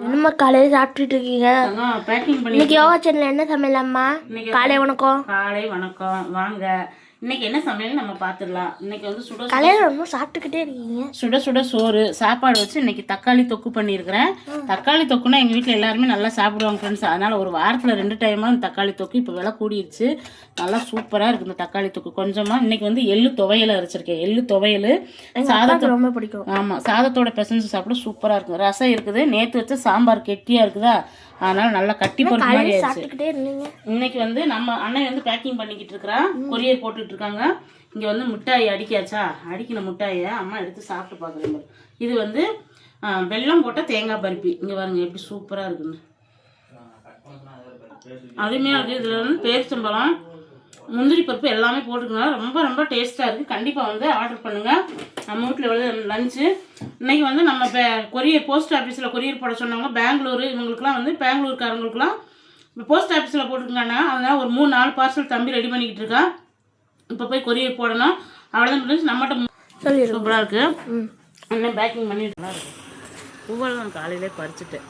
என்னம்மா காலையில் சாப்பிட்டுட்டு இருக்கீங்க? பேக்கிங் பண்ணி இன்னைக்கு யோகா சேனல் என்ன சமையலாம்மா காலை வணக்கம். காலை வணக்கம். வாங்க. இன்னைக்கு என்ன சமையல் நம்ம பார்த்துடலாம் இன்னைக்கு வந்து சுட சுட- காலையில் ரொம்ப சாப்பிட்டுக்கிட்டே இருக்கீங்க. சுட சுட சோறு சாப்பாடு வச்சு இன்னைக்கு தக்காளி தொக்கு பண்ணியிருக்கிறேன். தக்காளி தொக்குனா எங்கள் வீட்டில் எல்லாருமே நல்லா சாப்பிடுவாங்க ஃப்ரெண்ட்ஸ் அதனால் ஒரு வாரத்தில் ரெண்டு டைமாக இந்த தக்காளி தொக்கு. இப்போ விலை கூடிருச்சு. நல்லா சூப்பராக இருக்குது இந்த தக்காளி தொக்கு. கொஞ்சமாக இன்னைக்கு வந்து எள்ளு துவையல் அரைச்சிருக்கேன். எள்ளு துவையல் சாதத்தை ரொம்ப பிடிக்கும். ஆமாம் சாதத்தோட பிசைஞ்சு சாப்பிட சூப்பராக இருக்கும். ரசம் இருக்குது. நேற்று வச்ச சாம்பார் கெட்டியாக இருக்குதா? அதனால் நல்லா கட்டி மாதிரி ஆயிடுச்சு. இருந்தீங்க. இன்னைக்கு வந்து நம்ம அண்ணன் வந்து பேக்கிங் பண்ணிக்கிட்டு இருக்கிறான். கொரியர் போட்டுட்டு இருக்காங்க இங்கே வந்து மிட்டாய் அடிக்காச்சா? அடிக்கின மிட்டாயை அம்மா எடுத்து சாப்பிட்டு பார்க்குறேன் இது வந்து வெள்ளம் வெல்லம் போட்ட தேங்காய் பருப்பி. இங்கே பாருங்க எப்படி சூப்பராக இருக்குன்னு. அருமையாக இருக்குது இதில் வந்து பேரிச்சம்பழம் முந்திரி பருப்பு எல்லாமே போட்டுக்கணும் ரொம்ப ரொம்ப டேஸ்ட்டாக இருக்குது கண்டிப்பாக வந்து ஆர்டர் பண்ணுங்கள் நம்ம வீட்டில் எவ்வளோ லஞ்சு. இன்றைக்கி வந்து நம்ம இப்போ கொரியர் போஸ்ட் ஆஃபீஸில் கொரியர் போட சொன்னவங்க பெங்களூரு இவங்களுக்குலாம் வந்து பெங்களூருக்காரங்களுக்குலாம் இப்போ போஸ்ட் ஆஃபீஸில் போட்டிருக்காங்க. அதனால் ஒரு மூணு நாலு பார்சல் தம்பி ரெடி பண்ணிக்கிட்டு இருக்கான் இப்போ போய் கொரியர் போடணும். அவ்வளோதான் ஃப்ரெண்ட்ஸ் நம்மகிட்ட சூப்பராக இருக்குது ம். அண்ணன் பேக்கிங் பண்ணிட்டு பூவெல்லாம் காலையிலே பறிச்சுட்டேன்.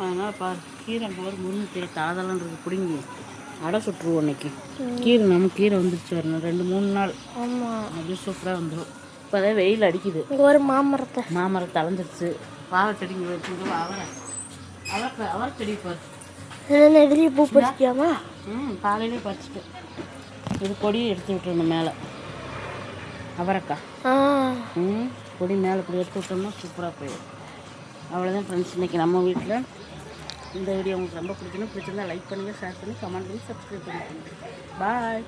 அதனால் பாரு கீரை போகிற முருங்கை தாதெல்லாம் இருக்குது பிடுங்கி. அடை சுட்டுருவோம் இன்னைக்கு. கீரை நம்ம கீரை வந்துருச்சு வரணும் ரெண்டு மூணு நாள். ஆமாம் அப்படியே சூப்பராக வந்துடும் இப்போ அதே வெயில் அடிக்குது. ஒரு மாமரத்தை. மாமரம் தளைஞ்சிருச்சு பாவை செடி இங்கே வச்சுருக்கோம் அவரை அவரை அவரை செடி பாரு எதிரியே பூ பறிச்சிக்காமா ம் காலையிலே பறிச்சுட்டு இது கொடியை எடுத்து விட்டுருணும் மேலே. அவரைக்காய். ம் கொடி மேலே இப்படி எடுத்து விட்டோம்னா சூப்பராக போயிடும். அவ்வளோதான் ஃப்ரெண்ட்ஸ் இன்றைக்கி நம்ம வீட்டில் இந்த வீடியோ உங்களுக்கு ரொம்ப பிடிக்கணும் பிடிச்சிருந்தா லைக் பண்ணுங்கள் ஷேர் பண்ணி கமெண்ட் பண்ணி சப்ஸ்கிரைப் பண்ணிக்கோங்க பாய்